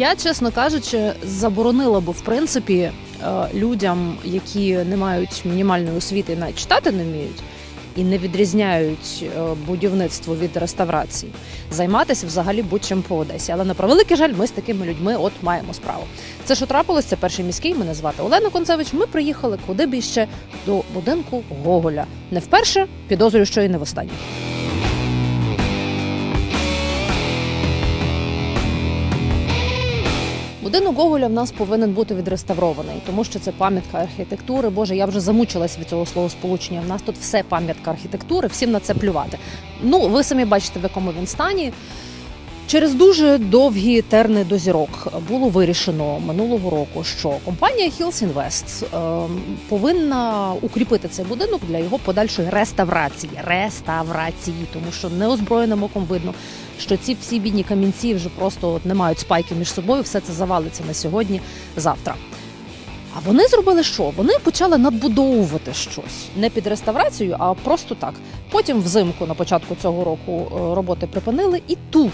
Я, чесно кажучи, заборонила би в принципі е, людям, які не мають мінімальної освіти, навіть читати не вміють. І не відрізняють е, будівництво від реставрації, займатися взагалі будь-чим по Одесі. Але на превеликий жаль, ми з такими людьми от маємо справу. Це що трапилось? Це перший міський. Мене звати Олена Концевич. Ми приїхали куди б іще до будинку Гоголя. Не вперше, підозрюю, що і не востаннє. Будинок Гоголя в нас повинен бути відреставрований, тому що це пам'ятка архітектури. Боже, я вже замучилась від цього словосполучення. В нас тут все пам'ятка архітектури, всім на це плювати. Ну, ви самі бачите, в якому він стані. Через дуже довгі терни до зірок було вирішено минулого року, що компанія Hills Invest е, повинна укріпити цей будинок для його подальшої реставрації. Реставрації, тому що неозброєним оком видно, що ці всі бідні камінці вже просто от не мають спайки між собою. Все це завалиться на сьогодні, завтра. А вони зробили що? Вони почали надбудовувати щось не під реставрацію, а просто так. Потім взимку на початку цього року е, роботи припинили, і тут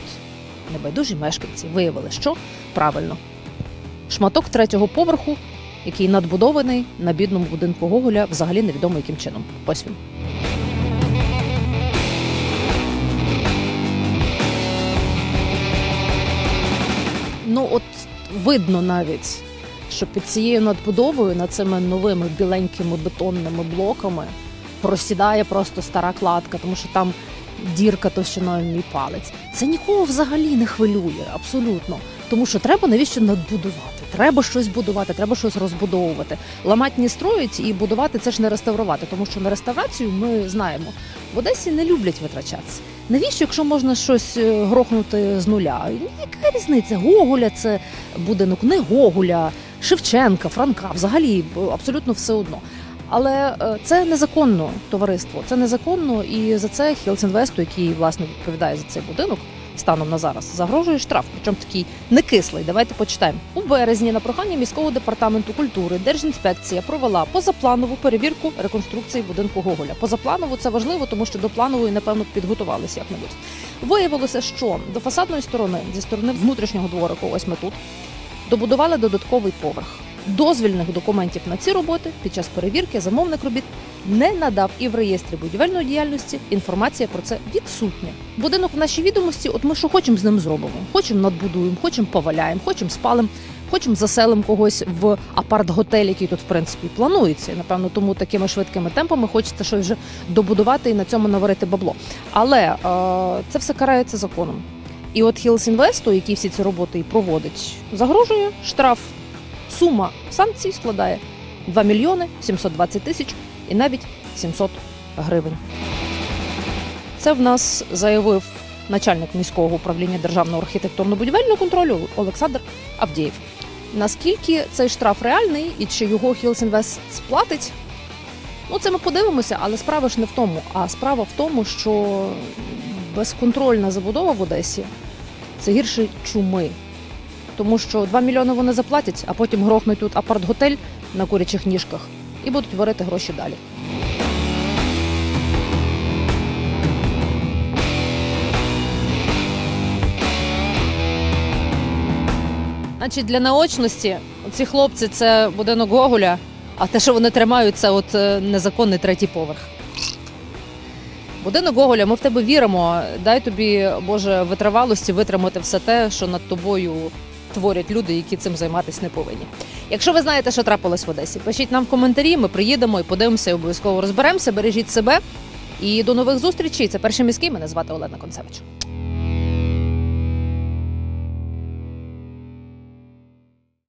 небайдужі мешканці виявили, що правильно. Шматок третього поверху, який надбудований на бідному будинку Гоголя, взагалі невідомо яким чином. Ось. Ну, от видно навіть, що під цією надбудовою, над цими новими біленькими бетонними блоками, просідає просто стара кладка, тому що там дірка товщиною в мій палець. Це нікого взагалі не хвилює, абсолютно. Тому що треба навіщо надбудувати? Треба щось будувати, треба щось розбудовувати. Ламать не строїть і будувати це ж не реставрувати, тому що на реставрацію ми знаємо. В Одесі не люблять витрачатися. Навіщо, якщо можна щось е, грохнути з нуля? Яка різниця? Гоголя це будинок, не Гоголя, Шевченка, Франка, взагалі абсолютно все одно. Але е, це незаконно товариство. Це незаконно, і за це Хілсінвесту, який власне відповідає за цей будинок станом на зараз, загрожує штраф. Причому такий не кислий. Давайте почитаємо. У березні на прохання міського департаменту культури Держінспекція провела позапланову перевірку реконструкції будинку Гоголя. Позапланову це важливо, тому що до планової, напевно, підготувалися як-небудь. Виявилося, що до фасадної сторони, зі сторони внутрішнього дворику, ось ми тут, добудували додатковий поверх. Дозвільних документів на ці роботи під час перевірки замовник робіт не надав і в реєстрі будівельної діяльності інформація про це відсутня. Будинок в нашій відомості, от ми що хочемо з ним зробимо. Хочемо надбудуємо, хочемо поваляємо, хочемо спалимо, хочемо заселимо когось в апарт-готель, який тут в принципі планується. Напевно, тому такими швидкими темпами хочеться щось вже добудувати і на цьому наварити бабло. Але е, це все карається законом. І от Хілс Інвесту, який всі ці роботи і проводить, загрожує штраф. Сума санкцій складає 2 мільйони 720 тисяч і навіть 700 гривень. Це в нас заявив начальник міського управління державного архітектурно-будівельного контролю Олександр Авдієв. Наскільки цей штраф реальний і чи його Хілсінвест сплатить? Ну, це ми подивимося, але справа ж не в тому. А справа в тому, що безконтрольна забудова в Одесі це гірше чуми. Тому що 2 мільйони вони заплатять, а потім грохнуть тут апарт-готель на курячих ніжках і будуть варити гроші далі. Значить, для наочності ці хлопці це будинок Гоголя, а те, що вони тримають, це от е, незаконний третій поверх. Будинок Гоголя, ми в тебе віримо. Дай тобі, Боже, витривалості витримати все те, що над тобою творять люди, які цим займатися не повинні. Якщо ви знаєте, що трапилось в Одесі, пишіть нам в коментарі. Ми приїдемо і подивимося, і обов'язково розберемося. Бережіть себе. І до нових зустрічей. Це перший міський. Мене звати Олена Концевич.